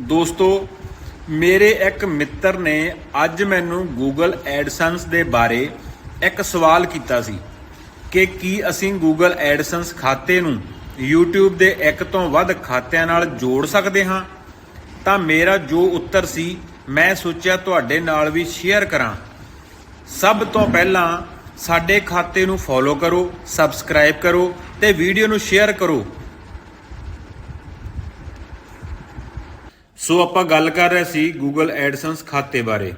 ਦੋਸਤੋ, ਮੇਰੇ ਇੱਕ ਮਿੱਤਰ ਨੇ ਅੱਜ ਮੈਨੂੰ Google AdSense ਦੇ ਬਾਰੇ ਇੱਕ ਸਵਾਲ ਕੀਤਾ ਸੀ ਕਿ ਕੀ ਅਸੀਂ Google AdSense ਖਾਤੇ ਨੂੰ YouTube ਦੇ ਇੱਕ ਤੋਂ ਵੱਧ ਖਾਤਿਆਂ ਨਾਲ ਜੋੜ ਸਕਦੇ ਹਾਂ? ਤਾਂ ਮੇਰਾ ਜੋ ਉੱਤਰ ਸੀ, ਮੈਂ ਸੋਚਿਆ ਤੁਹਾਡੇ ਨਾਲ ਵੀ ਸ਼ੇਅਰ ਕਰਾਂ। ਸਭ ਤੋਂ ਪਹਿਲਾਂ ਸਾਡੇ ਖਾਤੇ ਨੂੰ ਫੋਲੋ ਕਰੋ ਸਬਸਕ੍ਰਾਈਬ ਕਰੋ ਤੇ ਵੀਡੀਓ ਨੂੰ ਸ਼ੇਅਰ ਕਰੋ। ਸੋ ਆਪਾਂ ਗੱਲ ਕਰ ਰਹੇ ਸੀ Google AdSense ਖਾਤੇ ਬਾਰੇ।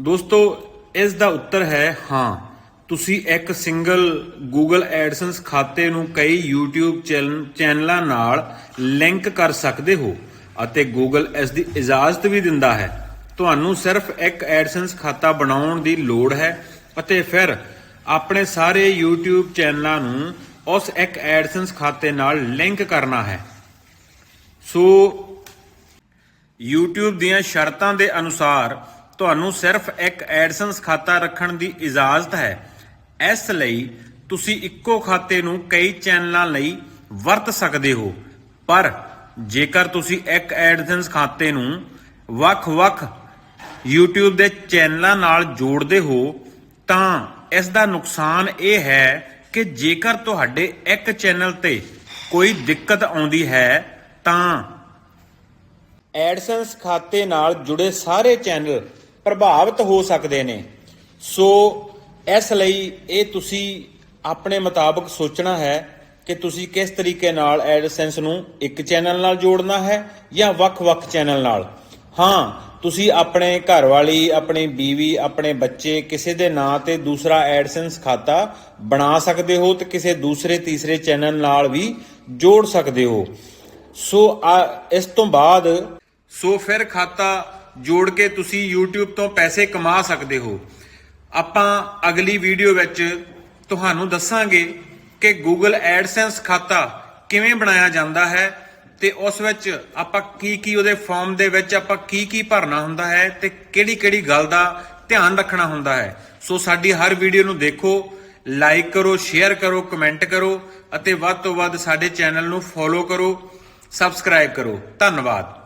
ਦੋਸਤੋ, ਇਸ ਦਾ ਉੱਤਰ ਹੈ ਹਾਂ। ਤੁਸੀਂ ਇੱਕ ਸਿੰਗਲ Google AdSense ਖਾਤੇ ਨੂੰ ਕਈ YouTube ਚੈਨਲਾਂ ਨਾਲ ਲਿੰਕ ਕਰ ਸਕਦੇ ਹੋ ਅਤੇ Google ਇਸ ਦੀ ਇਜਾਜ਼ਤ ਵੀ ਦਿੰਦਾ ਹੈ। ਤੁਹਾਨੂੰ ਸਿਰਫ ਇੱਕ AdSense ਖਾਤਾ ਬਣਾਉਣ ਦੀ ਲੋੜ ਹੈ ਅਤੇ ਫਿਰ ਆਪਣੇ ਸਾਰੇ YouTube ਚੈਨਲਾਂ ਨੂੰ ਉਸ ਇੱਕ AdSense ਖਾਤੇ ਨਾਲ ਲਿੰਕ ਕਰਨਾ ਹੈ। ਸੋ YouTube ਦੀਆਂ ਸ਼ਰਤਾਂ ਦੇ ਅਨੁਸਾਰ ਤੁਹਾਨੂੰ ਸਿਰਫ ਇੱਕ ਐਡਸੈਂਸ ਖਾਤਾ ਰੱਖਣ ਦੀ ਇਜਾਜ਼ਤ ਹੈ। ਇਸ ਲਈ ਤੁਸੀਂ ਇੱਕੋ ਖਾਤੇ ਨੂੰ ਕਈ ਚੈਨਲਾਂ ਲਈ ਵਰਤ ਸਕਦੇ ਹੋ। ਪਰ ਜੇਕਰ ਤੁਸੀਂ ਇੱਕ ਐਡਸੈਂਸ ਖਾਤੇ ਨੂੰ ਵੱਖ-ਵੱਖ YouTube ਦੇ ਚੈਨਲਾਂ ਨਾਲ ਜੋੜਦੇ ਹੋ, ਤਾਂ ਇਸ ਦਾ ਨੁਕਸਾਨ ਇਹ ਹੈ ਕਿ ਜੇਕਰ ਤੁਹਾਡੇ ਇੱਕ ਚੈਨਲ ਤੇ ਕੋਈ ਦਿੱਕਤ ਆਉਂਦੀ ਹੈ, ਤਾਂ ਐਡਸੈਂਸ ਖਾਤੇ ਨਾਲ ਜੁੜੇ ਸਾਰੇ ਚੈਨਲ ਪ੍ਰਭਾਵਿਤ ਹੋ ਸਕਦੇ ਨੇ। ਸੋ, ਇਸ ਲਈ ਇਹ ਤੁਸੀਂ ਆਪਣੇ ਮੁਤਾਬਕ ਸੋਚਣਾ ਹੈ ਕਿ ਤੁਸੀਂ ਕਿਸ ਤਰੀਕੇ ਨਾਲ ਐਡਸੈਂਸ ਨੂੰ ਇੱਕ ਚੈਨਲ ਨਾਲ ਜੋੜਨਾ ਹੈ ਜਾਂ ਵੱਖ-ਵੱਖ ਚੈਨਲ ਨਾਲ। ਹਾਂ, ਤੁਸੀਂ ਆਪਣੇ ਘਰ ਵਾਲੀ ਆਪਣੀ ਬੀਵੀ, ਆਪਣੇ ਬੱਚੇ ਕਿਸੇ ਦੇ ਨਾਂ ਤੇ ਦੂਸਰਾ ਐਡਸੈਂਸ ਖਾਤਾ ਬਣਾ ਸਕਦੇ ਹੋ ਤੇ ਕਿਸੇ ਦੂਸਰੇ, ਤੀਸਰੇ ਚੈਨਲ ਨਾਲ ਵੀ ਜੋੜ ਸਕਦੇ ਹੋ। ਸੋ, ਆ- ਇਸ ਤੋਂ ਬਾਅਦ ਸੋ ਫਿਰ ਖਾਤਾ ਜੋੜ ਕੇ ਤੁਸੀਂ YouTube ਤੋਂ ਪੈਸੇ ਕਮਾ ਸਕਦੇ ਹੋ। ਆਪਾਂ ਅਗਲੀ ਵੀਡੀਓ ਵਿੱਚ ਤੁਹਾਨੂੰ ਦੱਸਾਂਗੇ ਕਿ Google AdSense ਖਾਤਾ ਕਿਵੇਂ ਬਣਾਇਆ ਜਾਂਦਾ ਹੈ ਤੇ ਉਸ ਵਿੱਚ ਆਪਾਂ ਕੀ ਕੀ ਉਹਦੇ ਫਾਰਮ ਦੇ ਵਿੱਚ ਆਪਾਂ ਕੀ ਕੀ ਭਰਨਾ ਹੁੰਦਾ ਹੈ ਤੇ ਕਿਹੜੀ ਕਿਹੜੀ ਗੱਲ ਦਾ ਧਿਆਨ ਰੱਖਣਾ ਹੁੰਦਾ ਹੈ। ਸੋ ਸਾਡੀ ਹਰ ਵੀਡੀਓ ਨੂੰ ਦੇਖੋ ਲਾਈਕ ਕਰੋ ਸ਼ੇਅਰ ਕਰੋ ਕਮੈਂਟ ਕਰੋ ਅਤੇ ਵੱਧ ਤੋਂ ਵੱਧ ਸਾਡੇ ਚੈਨਲ ਨੂੰ ਫੋਲੋ ਕਰੋ ਸਬਸਕ੍ਰਾਈਬ ਕਰੋ। ਧੰਨਵਾਦ।